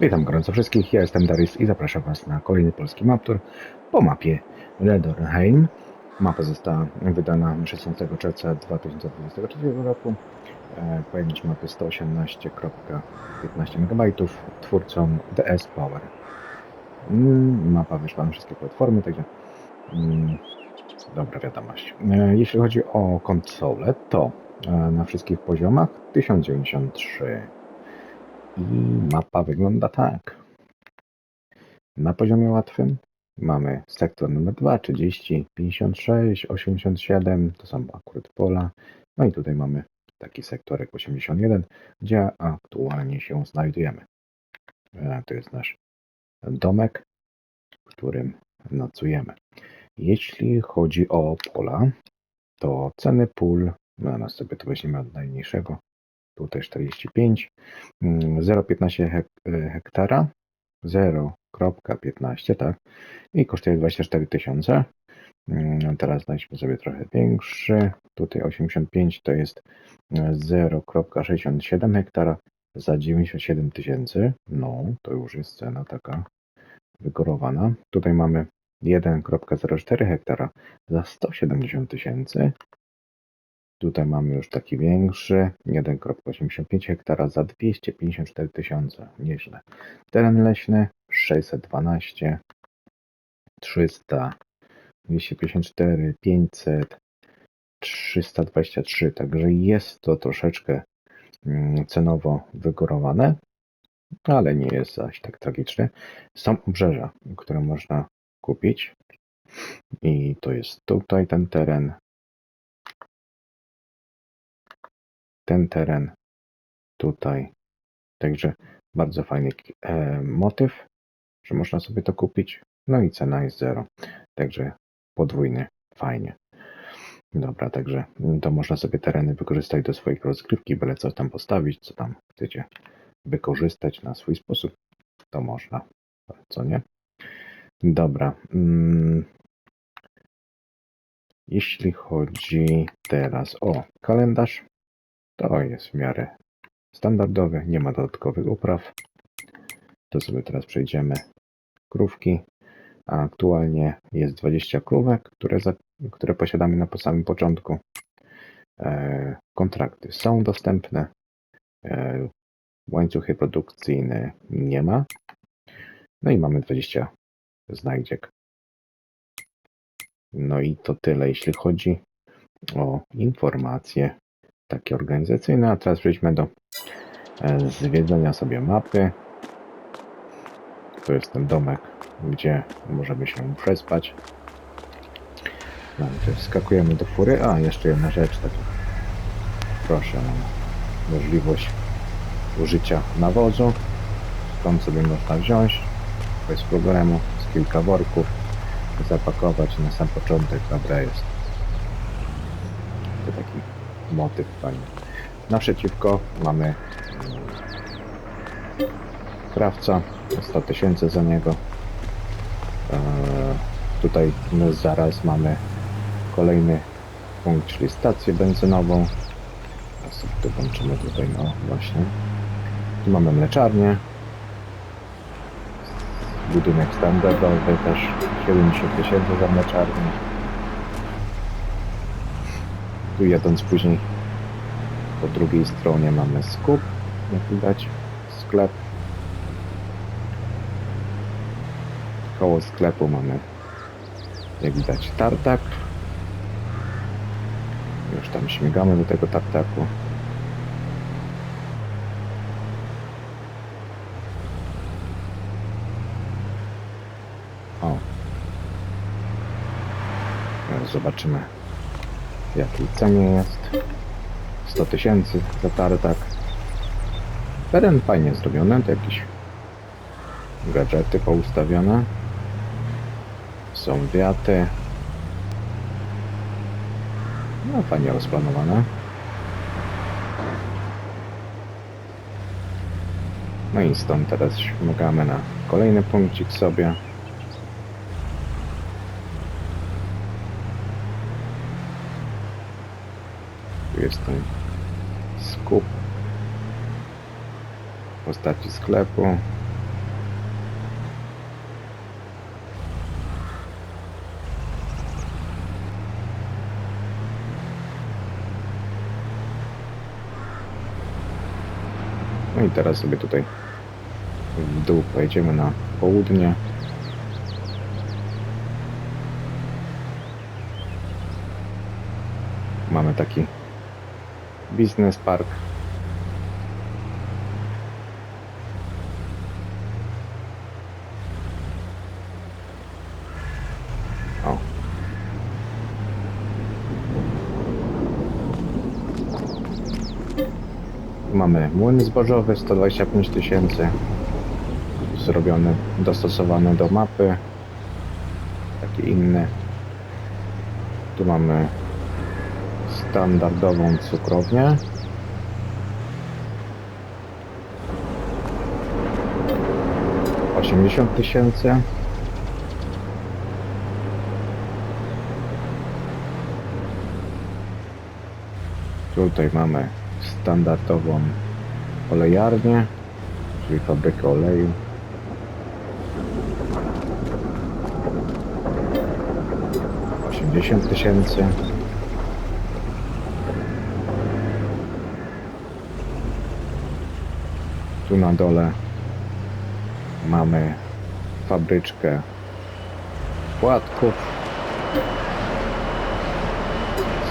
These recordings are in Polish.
Witam gorąco wszystkich, ja jestem Darius i zapraszam Was na kolejny polski maptur po mapie Redorheim. Mapa została wydana 16 czerwca 2023 roku. E, Pojemność mapy 118.15 MB, twórcą DS Power. Mm, Mapa wyszła na wszystkie platformy, także mm, dobra wiadomość. E, Jeśli chodzi o konsolę, to e, na wszystkich poziomach 1093 i mapa wygląda tak. Na poziomie łatwym mamy sektor numer 2, 30, 56, 87, to są akurat pola. No i tutaj mamy taki sektorek 81, gdzie aktualnie się znajdujemy. E, To jest nasz domek, w którym nocujemy. Jeśli chodzi o pola, to ceny pól, no nas sobie to weźmiemy od najmniejszego, tutaj 45, mm, 0,15 hek e, hektara, 0,15, tak, i kosztuje 24 tysiące. Mm, Teraz znajdźmy sobie trochę większy, tutaj 85 to jest e, 0,67 hektara za 97 tysięcy, no to już jest cena taka wygórowana. Tutaj mamy 1,04 hektara za 170 tysięcy, Tutaj mamy już taki większy, 1,85 hektara za 254 tysiące. Nieźle. Teren leśny 612, 300, 254, 500, 323. Także jest to troszeczkę mm, cenowo wygórowane, ale nie jest zaś tak tragiczne. Są obrzeża, które można kupić. I to jest tutaj ten teren, ten teren tutaj. Także bardzo fajny e, motyw, że można sobie to kupić. No i cena jest zero. Także podwójny, fajnie. Dobra, także to można sobie tereny wykorzystać do swojej rozgrywki, byle co tam postawić, co tam chcecie wykorzystać na swój sposób, to można, co nie? Dobra. Mm. Jeśli chodzi teraz o kalendarz, to jest w miarę standardowy, nie ma dodatkowych upraw. To sobie teraz przejdziemy krówki. A aktualnie jest 20 krówek, które, za, które posiadamy na samym początku. E, kontrakty są dostępne. E, łańcuchy produkcyjne nie ma. No i mamy 20 znajdziek. No i to tyle, jeśli chodzi o informacje takie organizacyjne. A teraz przejdźmy do e, zwiedzenia sobie mapy. To jest ten domek, gdzie możemy się przespać. Najpierw wskakujemy do fury. A, jeszcze jedna rzecz. Tak. Proszę, mamy możliwość użycia nawozu. Stąd sobie można wziąć bez problemu z kilka worków, zapakować na sam początek. Dobra jest. Motyw fajny. Naprzeciwko mamy mm, krawca, 100 tysięcy za niego. Eee, tutaj zaraz mamy kolejny punkt, czyli stację benzynową. Sobie tu włączymy tutaj, no właśnie. Tu mamy mleczarnię. Budynek standardowy też 70 tysięcy za mleczarnię. Tu jadąc później po drugiej stronie mamy skup, jak widać, sklep. Koło sklepu mamy, jak widać, tartak. Już tam śmigamy do tego tartaku. O. Teraz zobaczymy w jakiej cenie jest. 100 tysięcy za tartak. Teren fajnie zrobiony, to jakieś gadżety poustawione. Są wiaty. No fajnie rozplanowane. No i stąd teraz śmigamy na kolejny punkcik sobie. jest ten skup w postaci sklepu. No i teraz sobie tutaj w dół pojedziemy na południe. Mamy taki biznes park. O. Mamy młyn zbożowy 125 tysięcy zrobiony, dostosowany do mapy taki inny tu mamy standardową cukrownię osiemdziesiąt tysięcy Tutaj mamy standardową olejarnię, czyli fabrykę oleju. Osiemdziesiąt tysięcy. Tu na dole mamy fabryczkę płatków.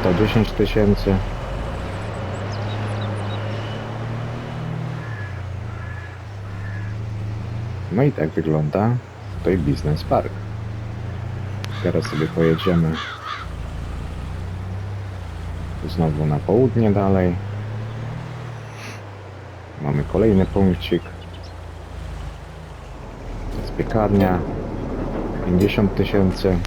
110 tysięcy. No i tak wygląda tutaj Business Park. Teraz sobie pojedziemy znowu na południe dalej. Kolejny punkcik. Jest piekarnia. 50 tysięcy.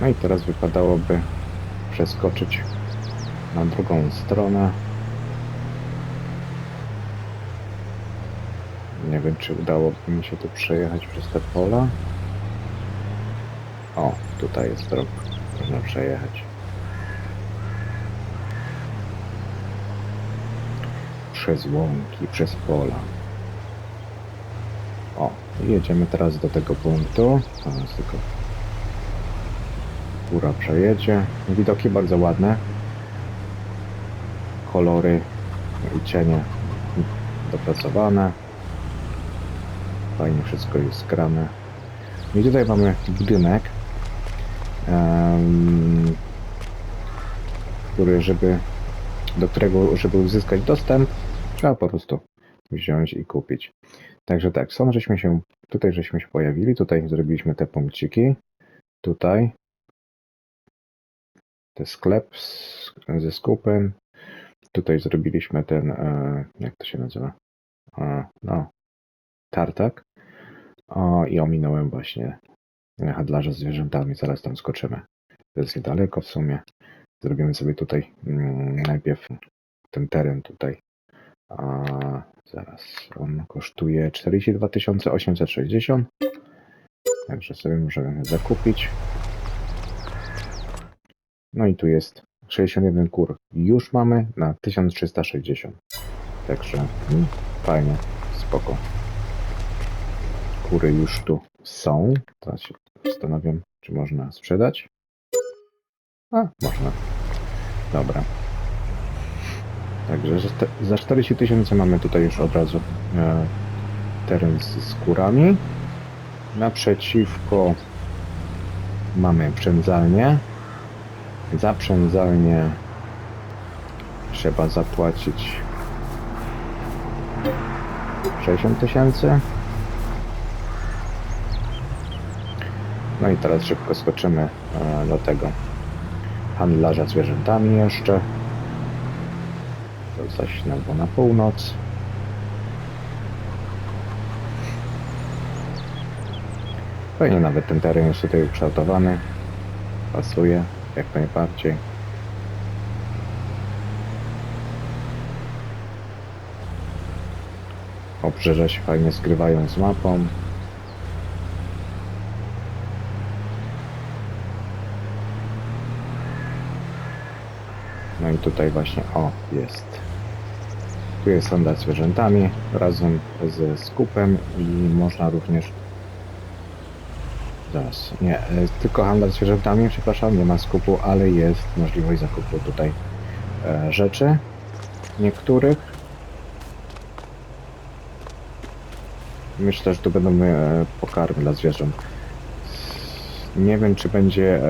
No i teraz wypadałoby przeskoczyć na drugą stronę. Nie wiem, czy udałoby mi się tu przejechać przez te pola. O, tutaj jest droga. Można przejechać. Przez łąki, przez pola. O, jedziemy teraz do tego punktu. Teraz tylko Góra przejedzie. Widoki bardzo ładne. Kolory i cienie dopracowane. Fajnie wszystko jest skrane. I tutaj mamy budynek, em, który, żeby, do którego, żeby uzyskać dostęp, trzeba po prostu wziąć i kupić. Także tak, są, żeśmy się, tutaj żeśmy się pojawili, tutaj zrobiliśmy te punkciki, tutaj ten sklep z, ze skupem. Tutaj zrobiliśmy ten, e, jak to się nazywa? E, no, tartak. O, I ominąłem właśnie handlarza zwierzętami. Zaraz tam skoczymy. To jest niedaleko w sumie. Zrobimy sobie tutaj mm, najpierw ten teren tutaj. A, zaraz, on kosztuje 42 860. Także sobie możemy zakupić. No i tu jest 61 kur. Już mamy na 1360. Także mm, fajnie, spoko. Kury już tu są. Teraz się zastanawiam, czy można sprzedać. A, można. Dobra. Także za te- za 40 tysięcy mamy tutaj już od razu e, teren z, kurami. Naprzeciwko mamy przędzalnię. Za przędzalnię trzeba zapłacić 60 tysięcy. No i teraz szybko skoczymy e, do tego handlarza zwierzętami jeszcze. To zaś znowu na północ. Fajnie nawet ten teren jest tutaj ukształtowany. Pasuje jak najbardziej. Obrzeża się fajnie zgrywają z mapą. Tutaj właśnie, o, jest. Tu jest sonda z zwierzętami razem ze skupem i można również Zaraz, nie, e, tylko handel zwierzętami, przepraszam, nie ma skupu, ale jest możliwość zakupu tutaj e, rzeczy niektórych. Myślę, że to będą e, pokarmy dla zwierząt. Nie wiem, czy będzie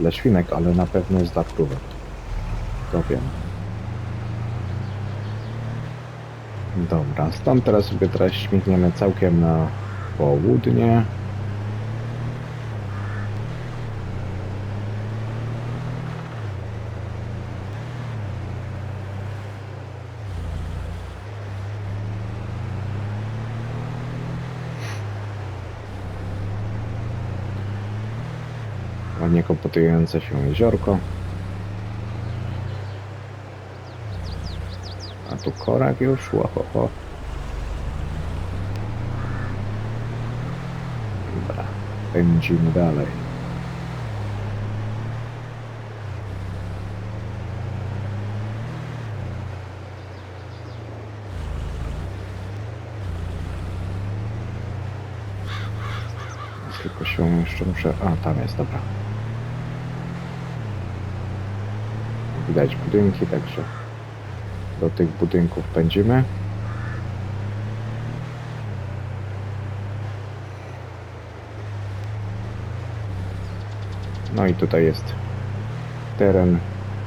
dla świnek, ale na pewno jest dla krówek. Wiem. Dobra, stąd teraz sobie teraz śmigniemy całkiem na południe. Ładnie komputujące się jeziorko. Tu korak już, łohoho. Dobra, pędzimy dalej. Tylko się jeszcze muszę... A, tam jest, dobra. Widać budynki, także do tych budynków pędzimy. No i tutaj jest teren,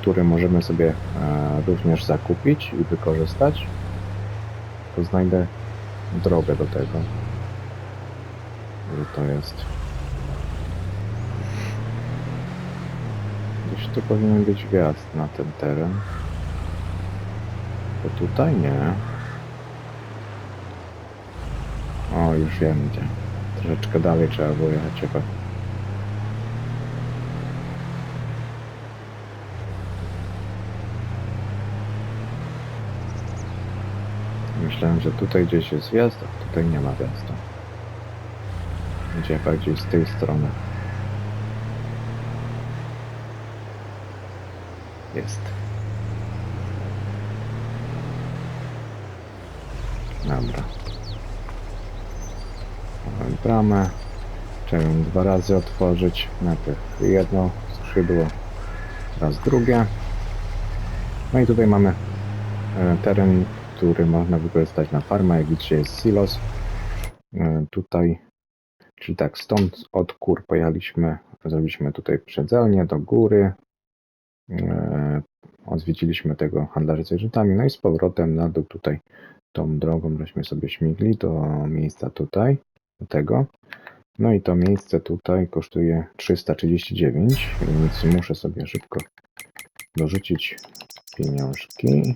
który możemy sobie e, również zakupić i wykorzystać. To znajdę drogę do tego. Że to jest. Gdzieś tu powinien być wjazd na ten teren. To tutaj nie. O, już wiem gdzie. Troszeczkę dalej trzeba było jechać chyba. Myślałem, że tutaj gdzieś jest wjazd, a tutaj nie ma wjazdu. Gdzie bardziej z tej strony. Jest. Dobra. Mamy bramę. Trzeba ją dwa razy otworzyć. Najpierw jedno skrzydło, teraz drugie. No i tutaj mamy e, teren, który można wykorzystać na farmę. Jak widzicie jest silos. E, Tutaj, czyli tak, stąd od kur pojechaliśmy, zrobiliśmy tutaj przedzelnię do góry. E, Odwiedziliśmy tego handlarza zwierzętami, no i z powrotem na dół tutaj tą drogą, żeśmy sobie śmigli do miejsca tutaj, do tego. No i to miejsce tutaj kosztuje 339, więc muszę sobie szybko dorzucić pieniążki,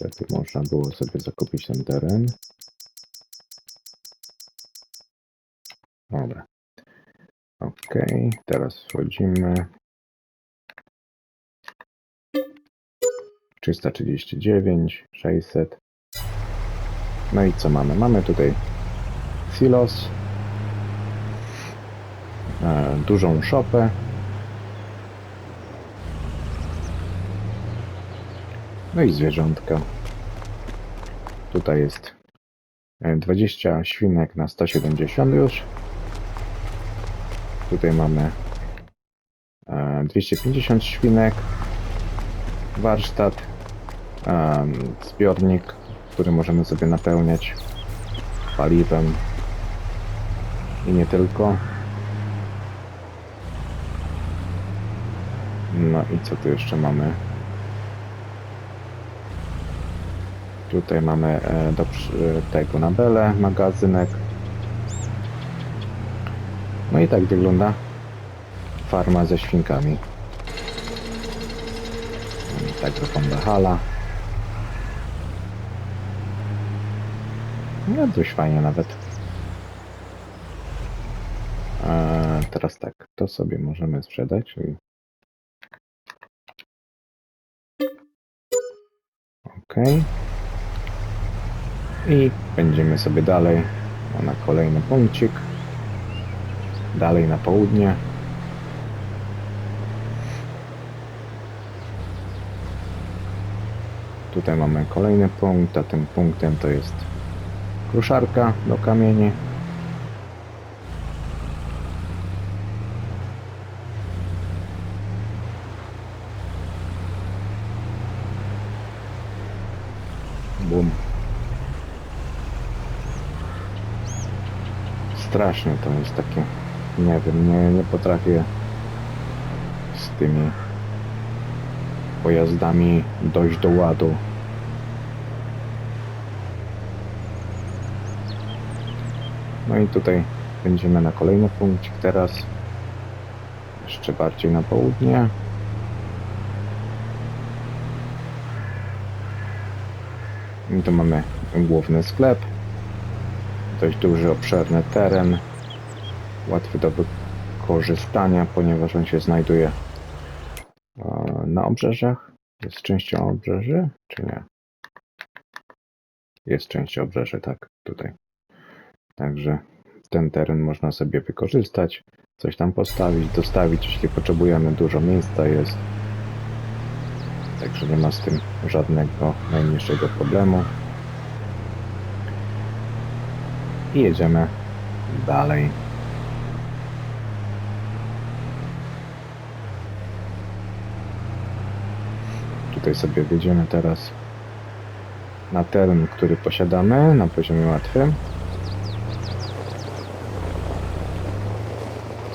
żeby można było sobie zakupić ten teren. Dobra. Ok, teraz wchodzimy. 339, 600. No i co mamy? Mamy tutaj silos, e, dużą szopę. No i zwierzątka. Tutaj jest e, 20 świnek na 170 już. Tutaj mamy e, 250 świnek, warsztat, zbiornik, który możemy sobie napełniać paliwem i nie tylko. No i co tu jeszcze mamy? Tutaj mamy e, do tego na belę magazynek. No i tak wygląda farma ze świnkami. Tak wygląda hala. No dość fajnie nawet. Teraz tak, to sobie możemy sprzedać. Ok. I będziemy sobie dalej na kolejny punkcik. Dalej na południe. Tutaj mamy kolejny punkt, a tym punktem to jest Kruszarka do kamieni. Bum. Straszne to jest takie. Nie wiem, nie, nie potrafię z tymi pojazdami dojść do ładu. I tutaj będziemy na kolejny punkcik teraz. Jeszcze bardziej na południe. I tu mamy główny sklep. Dość duży, obszerny teren. Łatwy do wykorzystania, ponieważ on się znajduje e, na obrzeżach. Jest częścią obrzeży, czy nie? Jest częścią obrzeży, tak, tutaj. Także ten teren można sobie wykorzystać, coś tam postawić, dostawić, jeśli potrzebujemy. Dużo miejsca jest. Także nie ma z tym żadnego najmniejszego problemu. I jedziemy dalej. Tutaj sobie wjedziemy teraz na teren, który posiadamy na poziomie łatwym.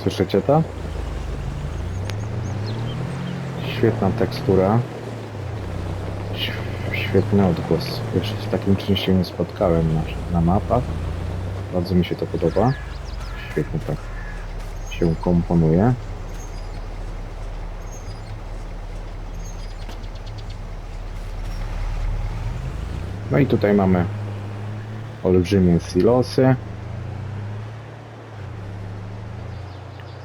Słyszycie to? Świetna tekstura. Świetny odgłos. Jeszcze z takim czymś się nie spotkałem na, na mapach. Bardzo mi się to podoba. Świetnie tak się komponuje. No i tutaj mamy olbrzymie silosy.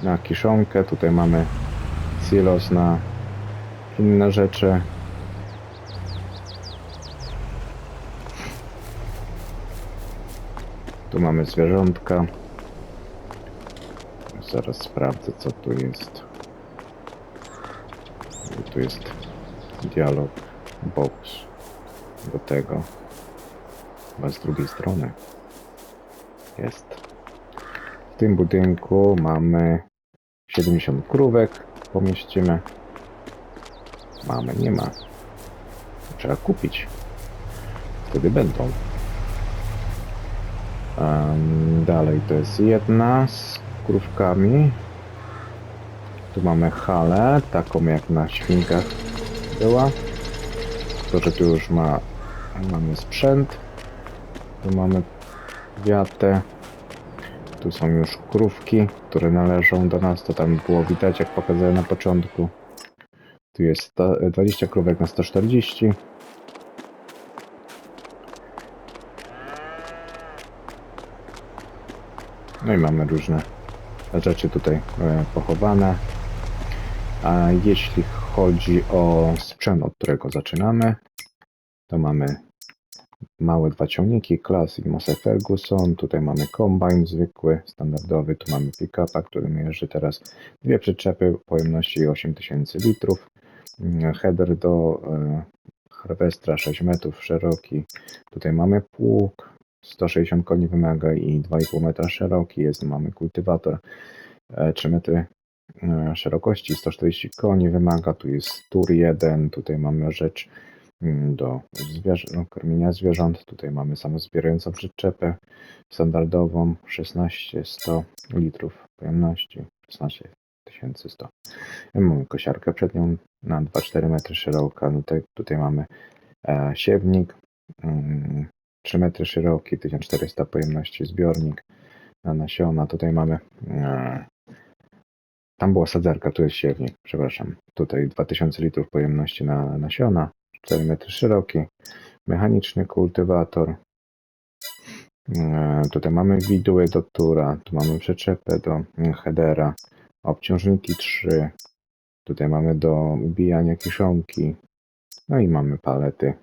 Na kiszonkę, tutaj mamy silos na inne rzeczy. Tu mamy zwierzątka. Zaraz sprawdzę co tu jest. I tu jest dialog box do tego. Chyba z drugiej strony. Jest. W tym budynku mamy 70 krówek. Pomieścimy. Mamy, nie ma. Trzeba kupić. Wtedy będą. Dalej to jest jedna z krówkami. Tu mamy halę, taką jak na świnkach była. To, że tu już ma, mamy sprzęt. Tu mamy wiatę. Tu są już krówki, które należą do nas. To tam było widać, jak pokazałem na początku. Tu jest sto- 20 krówek na 140. No i mamy różne rzeczy tutaj e, pochowane. A jeśli chodzi o sprzęt, od którego zaczynamy, to mamy małe dwa ciągniki, Classic Massey Ferguson, tutaj mamy kombajn zwykły, standardowy, tu mamy pick-upa, którym jeżdżę teraz dwie przyczepy pojemności 8000 litrów, Mm, header do e, harwestra 6 metrów szeroki, tutaj mamy pług, 160 koni wymaga i 2,5 metra szeroki, jest, mamy kultywator e, 3 metry e, szerokości, 140 koni wymaga, tu jest tur 1, tutaj mamy rzecz do zwierzę, no, karmienia zwierząt, tutaj mamy samozbierającą przyczepę standardową 16 100 litrów pojemności, 16 100. Mamy kosiarkę przednią na 2-4 metry szeroka, no tutaj, tutaj mamy e, siewnik, mm, 3 metry szeroki, 1400 pojemności zbiornik na nasiona. Tutaj mamy. E, tam była sadzarka, tu jest siewnik, przepraszam. Tutaj 2000 litrów pojemności na nasiona, 4 metry szeroki, mechaniczny kultywator. E, tutaj mamy widły do tura, tu mamy przyczepę do headera, obciążniki 3. Tutaj mamy do ubijania kiszonki. No i mamy palety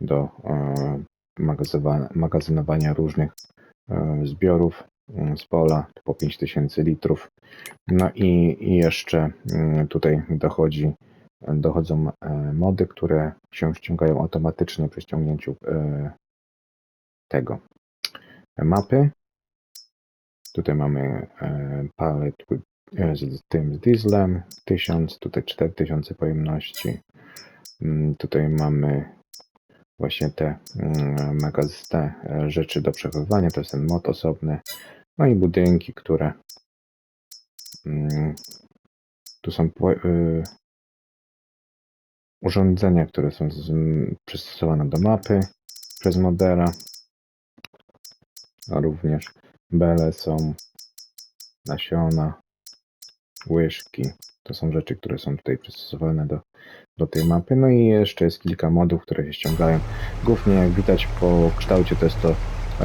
do e, magazynowania różnych e, zbiorów mm, z pola po 5000 litrów. No i, i jeszcze mm, tutaj dochodzi, dochodzą e, mody, które się ściągają automatycznie przy ściągnięciu e, tego mapy. Tutaj mamy e, palet e, z tym z dieslem 1000, tutaj 4000 pojemności. Mm, Tutaj mamy właśnie te mm, magaz, te e, rzeczy do przechowywania, to jest ten mod osobny. No i budynki, które mm, tu są y, urządzenia, które są z, przystosowane do mapy przez modera. A również bele są, nasiona, łyżki. To są rzeczy, które są tutaj przystosowane do, do tej mapy. No i jeszcze jest kilka modów, które się ściągają. Głównie jak widać po kształcie to jest to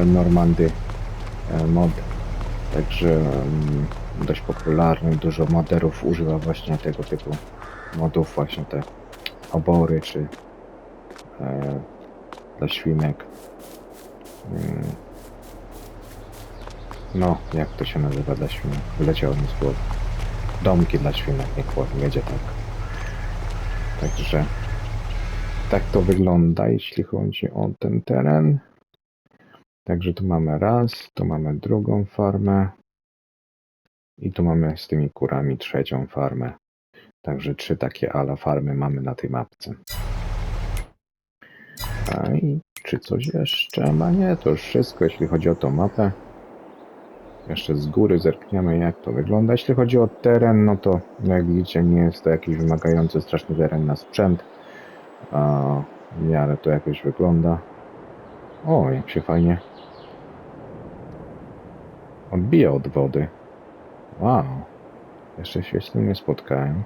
Normandy e, mod. Także mm, dość popularny. Dużo moderów używa właśnie tego typu modów, właśnie te obory czy e, dla świnek. Mm. No, jak to się nazywa dla świnek? Wyleciało mi z głowy. Domki dla świnek, niech będzie tak. Także tak to wygląda, jeśli chodzi o ten teren. Także tu mamy raz, tu mamy drugą farmę i tu mamy z tymi kurami trzecią farmę. Także trzy takie ala farmy mamy na tej mapce. A i czy coś jeszcze ma? Nie, to już wszystko, jeśli chodzi o tą mapę. Jeszcze z góry zerkniemy, jak to wygląda. Jeśli chodzi o teren, no to jak widzicie, nie jest to jakiś wymagający straszny teren na sprzęt. A w miarę to jakoś wygląda. O, jak się fajnie odbija od wody. Wow. Jeszcze się z tym nie spotkałem.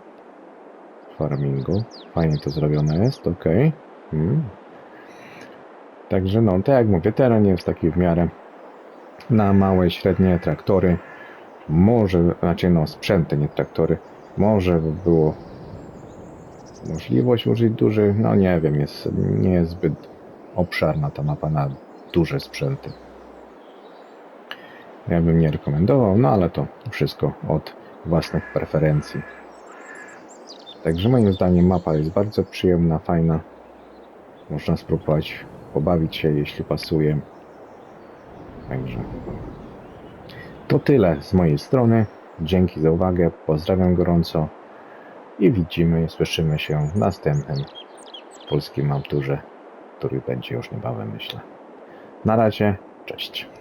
Farmingu. Fajnie to zrobione jest, ok. Hmm. Także no, tak jak mówię, teren jest taki w miarę na małe, średnie traktory. Może, znaczy no sprzęty, nie traktory. Może by było możliwość użyć dużych, no nie wiem, jest, nie jest zbyt obszarna ta mapa na duże sprzęty. Ja bym nie rekomendował, no ale to wszystko od własnych preferencji. Także moim zdaniem mapa jest bardzo przyjemna, fajna. Można spróbować pobawić się, jeśli pasuje. Także to tyle z mojej strony. Dzięki za uwagę, pozdrawiam gorąco i widzimy słyszymy się w następnym polskim maturze, który będzie już niebawem, myślę. Na razie, cześć.